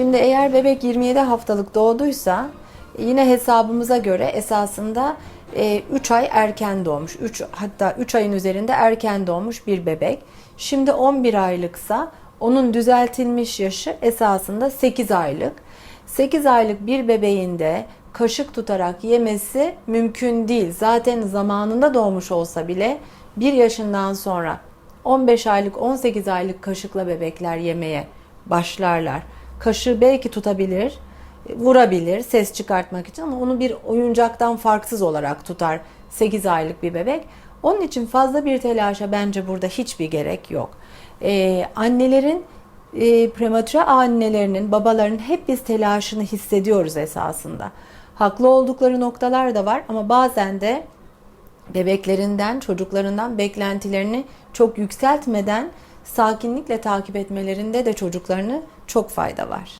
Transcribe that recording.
Şimdi eğer bebek 27 haftalık doğduysa yine hesabımıza göre esasında 3 ay erken doğmuş. 3 hatta 3 ayın üzerinde erken doğmuş bir bebek. Şimdi 11 aylıksa onun düzeltilmiş yaşı esasında 8 aylık. 8 aylık bir bebeğin de kaşık tutarak yemesi mümkün değil. Zaten zamanında doğmuş olsa bile 1 yaşından sonra 15 aylık 18 aylık kaşıkla bebekler yemeye başlarlar. Kaşığı belki tutabilir, vurabilir ses çıkartmak için ama onu bir oyuncaktan farksız olarak tutar 8 aylık bir bebek. Onun için fazla bir telaşa bence burada hiçbir gerek yok. Ee, annelerin e, prematüre annelerinin, babaların hep biz telaşını hissediyoruz esasında. Haklı oldukları noktalar da var ama bazen de bebeklerinden, çocuklarından beklentilerini çok yükseltmeden sakinlikle takip etmelerinde de çocuklarını çok fayda var.